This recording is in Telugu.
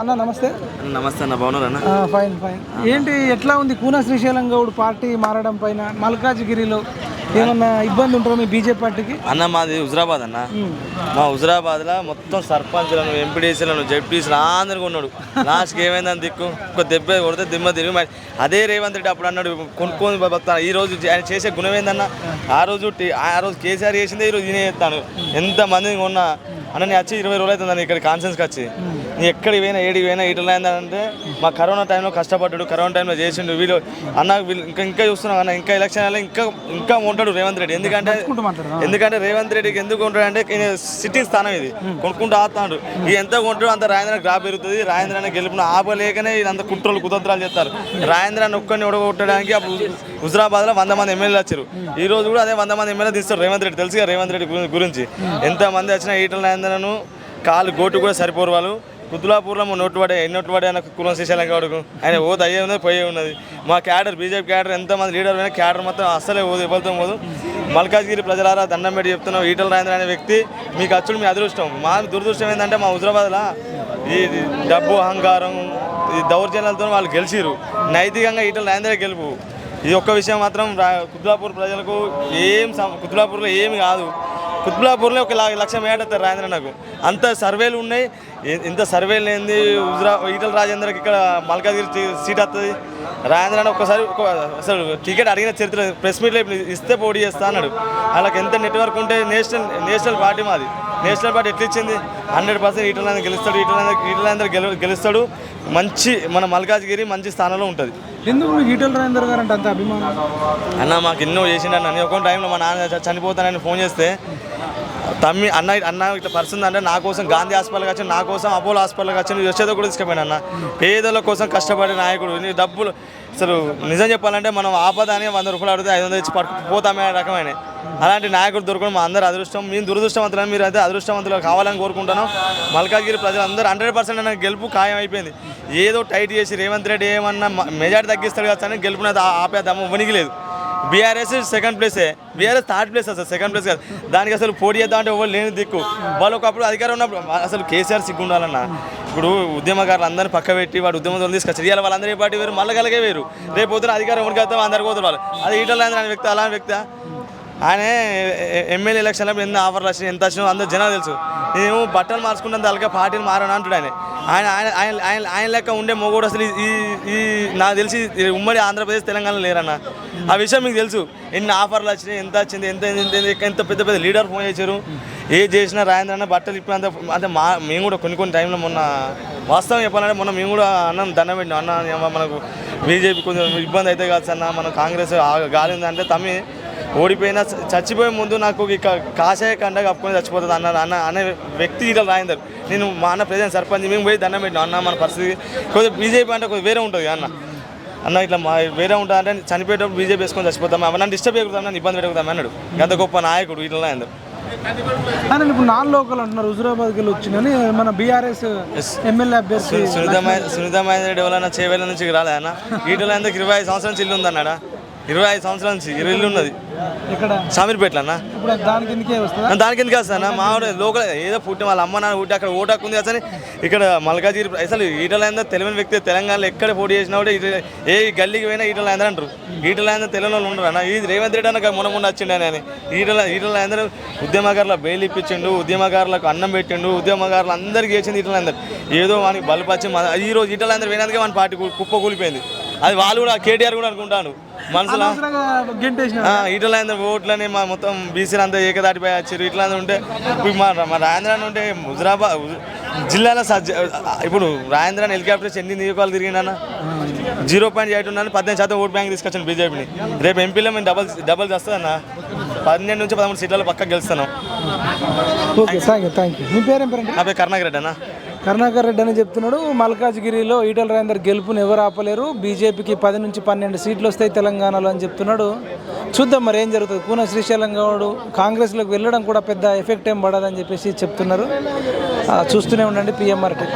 అన్న నమస్తే. నమస్తే అన్న బాగున్నారు అన్న? Fine fine. ఏంటి ఎట్లా ఉంది కూన శ్రీశైలం గౌడ్ పార్టీ మారడం పైన? మల్కాజ్గిరిలో ఏమన్నా ఇబ్బంది ఉంటుందా మీ బీజేపీ పార్టీకి? అన్న మాది హుజరాబాద్ అన్న. మా హుజరాబాద్లో మొత్తం సర్పంచ్లను ఎంపీడీసీలను జడ్పీసీలు అందరికీ ఉన్నాడు. లాస్ట్కి ఏమైందని దిక్కు? ఒక దెబ్బ కొడితే దిమ్మ తిరిగి మరి. అదే రేవంత్ రెడ్డి అప్పుడు అన్నాడు కొనుక్కొని బతాను ఈ రోజు ఆయన చేసే గుణం ఏందన్న? ఆ రోజు ఆ రోజు కేసీఆర్ చేసిందే ఈ రోజు ఈయన చేస్తాను ఎంత మందిని కొన్నా? అన్న నేను వచ్చి ఇరవై రోజులు అవుతుంది ఇక్కడ కాన్ఫరెన్స్కి వచ్చి. నీ ఎక్కడికి పోయినా ఏడికి పోయినా ఇట్లా అయిందంటే మా కరోనా టైంలో కష్టపడ్డాడు కరోనా టైంలో చేసిండు. వీళ్ళు అన్న వీళ్ళు ఇంకా ఇంకా చూస్తున్నాం అన్న ఇంకా ఎలక్షన్ ఇంకా ఇంకా ఉంటాడు రేవంత్ రెడ్డి. ఎందుకంటే ఎందుకంటే రేవంత్ రెడ్డికి ఎందుకు ఉంటాడు అంటే సిట్టింగ్ స్థానం ఇది. కొనుక్కుంటూ ఆస్తాడు ఈ ఎంత కొంటాడు అంత రాజేంద్ర గ్రాఫ్ పెరుగుతుంది. రాజేంద్ర అనే గెలుపును ఆపలేకనే ఇదంతా కుట్రలు కుతంత్రాలు చేస్తారు. రాజేంద్ర అని ఒక్కరిని ఒడగొట్టడానికి అప్పుడు హుజరాబాద్లో వంద మంది ఎమ్మెల్యేలు వచ్చారు. ఈ రోజు కూడా అదే వంద మంది ఎమ్మెల్యే తీస్తారు రేవంత్ రెడ్డి. తెలుసుగా రేవంత్ రెడ్డి గురి- గురించి. ఎంత మంది వచ్చినా ఈటల స్పందనను కాలు గోటు కూడా సరిపోరు వాళ్ళు. కుతులాపూర్లో మా నోటు పడే ఎన్ని అన్న కులం శ్రీశైలం గౌడకు ఆయన ఓదు అయ్యే ఉన్నది పోయే ఉన్నది. మా క్యాడర్ బీజేపీ క్యాడర్ ఎంతమంది లీడర్ అయినా క్యాడర్ మొత్తం అస్సలే ఓదు ఇవ్వలతో పోదు. మల్కాజ్గిరి ప్రజలారా దండం పెట్టి చెప్తున్నాం ఈటల రాజేంద్ర అనే వ్యక్తి మీకు అచ్చుడు మీ అదృష్టం. మా దురదృష్టం ఏంటంటే మా హుజరాబాద్లో ఈ డబ్బు అహంకారం ఈ దౌర్జన్యాలతో వాళ్ళు గెలిచిరు నైతికంగా ఈటల రాజేంద్ర గెలుపు. ఈ ఒక్క విషయం మాత్రం రా- ప్రజలకు ఏం కుతులాపూర్లో ఏమి కాదు. కుత్బులాపూర్లో ఒక లా- లక్ష మేడతారు రాజేంద్ర నాకు. అంత సర్వేలు ఉన్నాయి. ఇంత సర్వేలు ఏంది? హుజరా ఈటల రాజేంద్రకి ఇక్కడ మల్కాజ్గిరి సీట్ వస్తుంది రాజేంద్ర ఒకసారి ఒక్కసారి అసలు టికెట్ అడిగిన చరిత్ర ప్రెస్ మీట్లో ఇస్తే పోటీ చేస్తా అన్నాడు. వాళ్ళకి ఎంత నెట్వర్క్ ఉంటే నేషనల్ నేషనల్ పార్టీ మాది. నేషనల్ పార్టీ ఎట్లా ఇచ్చింది హండ్రెడ్ పర్సెంట్ ఈటల గెలుస్తాడు. ఈటల ఈటల గెలు గెలుస్తాడు. మంచి మన మల్కాజ్గిరి మంచి స్థానంలో ఉంటుంది. ఎందుకు మీకు ఈటల రాజేందర్ గారు అంటే అంత అభిమానం? అన్న మాకు ఎన్నో చేసిండు అన్న ఒక టైంలో మా నాన్న చనిపోతానని ఫోన్ చేస్తే తమ్మి అన్న అన్న ఇట్లా పరిస్థితి అంటే నా కోసం గాంధీ హాస్పిటల్కి వచ్చి నా కోసం అపోలో హాస్పిటల్కి వచ్చి నువ్వు వచ్చేదో కూడా తీసుకుపోయాను అన్న. పేదల కోసం కష్టపడే నాయకుడు. నీ డబ్బులు అసలు నిజం చెప్పాలంటే మనం ఆపద అని వంద రూపాయలు అడిగితే ఐదు వందలు ఇచ్చి పట్టు పోతామే రకమైన అలాంటి నాయకుడు దొరకడం మా అందరు అదృష్టం. మేము దురదృష్టవంతులని మీరు అయితే అదృష్టవంతులు కావాలని కోరుకుంటున్నాం. మల్కాజ్గిరి ప్రజలందరూ హండ్రెడ్ పర్సెంట్ నాకు గెలుపు ఖాయం అయిపోయింది ఏదో టైట్ చేసి రేవంత్ రెడ్డి ఏమన్నా మెజార్టీ తగ్గిస్తాడు కదా అని గెలుపునది ఆపేద్దాము వణికి లేదు బీఆర్ఎస్ సెకండ్ ప్లేసే బీఆర్ఎస్ థర్డ్ ప్లేస్ అసలు సెకండ్ ప్లేస్ కాదు. దానికి అసలు పోటీ చేద్దాం అంటే ఎవరు లేని దిక్కు. వాళ్ళు ఒకప్పుడు అధికారం ఉన్నప్పుడు అసలు కేసీఆర్ సిగ్గు ఉండాలన్న. ఇప్పుడు ఉద్యమకారులు అందరినీ పక్క పెట్టి వాడు ఉద్యమం తీసుకొచ్చి ఇవాళ వాళ్ళందరి పార్టీ వేరు? మళ్ళీ కలిగే వేరు. రేపు పొద్దున అధికారం ఎవరికి అందరికి పోతారు వాళ్ళు. అది ఈటల అనే వ్యక్తి అలాంటి వ్యక్తి ఆయన ఎమ్మెల్యే ఎలక్షన్లో ఎన్ని ఆఫర్లు వచ్చినాయి ఎంత వచ్చినా అందరూ జనాలు తెలుసు. నేను బట్టలు మార్చుకున్నంత అలాగే పార్టీని మారను అంటాడు ఆయన. ఆయన ఆయన ఆయన ఆయన లెక్క ఉండే మొగోడు అసలు ఈ ఈ నాకు తెలిసి ఉమ్మడి ఆంధ్రప్రదేశ్ తెలంగాణ లేరన్న. ఆ విషయం మీకు తెలుసు. ఎన్ని ఆఫర్లు వచ్చినాయి ఎంత వచ్చింది ఎంత ఎంత పెద్ద పెద్ద లీడర్ ఫోన్ చేశారు. ఏ చేసినా రాయంద్ర అన్న బట్టలు ఇప్పుడు అంత అంటే మా మేము కూడా కొన్ని కొన్ని టైంలో మొన్న వాస్తవం చెప్పాలంటే మొన్న మేము కూడా అన్నం దండం పెట్టినాం. అన్న మనకు బీజేపీ కొంచెం ఇబ్బంది అయితే కాదు అన్న మన కాంగ్రెస్ గాలి ఉందంటే తమ్మి ఓడిపోయినా చచ్చిపోయే ముందు నాకు ఇక కాషాయ కండ కప్పుకొని చచ్చిపోతుంది అన్న అన్న అనే వ్యక్తి ఇట్లా రాయిందరు. నేను మా అన్న ప్రజెంట్ సర్పంచ్ మేము పోయి దండం పెట్టినాం. అన్న మన పరిస్థితి. కొద్దిగా బీజేపీ అంటే కొద్దిగా వేరే ఉంటుంది అన్న. అన్న ఇట్లా మా వేరే ఉంటుంది అంటే చనిపోయేటప్పుడు బీజేపీ వేసుకొని చచ్చిపోతాం. అవన్నీ డిస్టర్బ్ చేయకూడదు నన్ను ఇబ్బంది పెట్టకూడదు అన్నాడు. ఎంత గొప్ప నాయకుడు ఇట్లా రాయిందరు ఆయన ఇప్పుడు నాన్ లోకల్ అంటున్నారు. హుజురాబాద్కి వెళ్ళి వచ్చిందని మన బీఆర్ఎస్ ఎమ్మెల్యే అభ్యర్థి సునీతమైన సునీతమైన రెడ్డి ఎవరైనా చేవేళ్ళ నుంచి రాలే అన్న. ఈటలో ఎందుకు ఇరవై ఐదు సంవత్సరాల నుంచి ఇల్లు ఉందన్నాడా? ఇరవై ఐదు సంవత్సరాల నుంచి ఇరవై ఇల్లు ఉన్నది. ఇక్కడ షామీర్పేటలో అన్న. దాని కిందకే వస్తాను మా లోకల్ ఏదో పుట్టి వాళ్ళ అమ్మ నాన్న పుట్టి అక్కడ ఓటు హక్కు ఉంది అసలు ఇక్కడ మల్కాజిరి అసలు ఈటలైందా తెలియని వ్యక్తి తెలంగాణలో ఎక్కడ పోటీ చేసినా కూడా ఏ గల్లీకి పోయినా ఈటలైందా అంటారు. ఈటలైందా తెలియని వాళ్ళు ఉండరు అన్న. ఇది రేవంత్ రెడ్డి అన్న మొన్న మొన్న వచ్చిండు ఆయన. ఈటల ఈటలైందా ఉద్యమకారుల బెయిల్ ఇప్పించిండు ఉద్యమకారులకు అన్నం పెట్టిండు ఉద్యమకారులు అందరికీ చేసింది ఈటలైందా ఏదో వానికి బలపచ్చి ఈ రోజు ఈటలైందా పోయినందుకే మన పార్టీ కుప్ప కూలిపోయింది అది వాళ్ళు కూడా కేటీఆర్ కూడా అనుకుంటాను మనసులో? గెంటేసిన ఇట్లా ఓట్లని మా మొత్తం బీసీలు అంతా ఏకదాటిపోయి వచ్చారు ఇట్లా ఉంటే ఇప్పుడు మా మా రాజేంద్రాన్ని ఉంటే హుజరాబాద్ జిల్లాలో సజ్జ ఇప్పుడు రాజేంద్రాన్ని హెలికాప్టర్స్ ఎన్ని నియోజకాలు తిరిగినా జీరో పాయింట్ ఎయిట్ ఉన్నాను పద్దెనిమిది శాతం ఓట్ బ్యాంక్ తీసుకొచ్చాను బీజేపీని. రేపు ఎంపీలో మేము డబల్ డబల్ చేస్తానన్న పన్నెండు నుంచి పదమూడు సీట్లలో పక్కకు గెలుస్తాను okay thank you thank you మీ పేరేం పేరండి? నా పేరు కరుణాకర్ రెడ్డి అన్న. కరుణాకర్ రెడ్డి అని చెప్తున్నాడు. మల్కాజ్గిరిలో ఈటల రాజేందర్ గెలుపుని ఎవరు ఆపలేరు? బీజేపీకి పది నుంచి పన్నెండు సీట్లు వస్తాయి తెలంగాణలో అని చెప్తున్నాడు. చూద్దాం మరి ఏం జరుగుతుంది. కూన శ్రీశైలం గౌడు కాంగ్రెస్లోకి వెళ్ళడం కూడా పెద్ద ఎఫెక్ట్ ఏం పడదని చెప్పేసి చెప్తున్నారు. చూస్తూనే ఉండండి. పిఎంఆర్టీ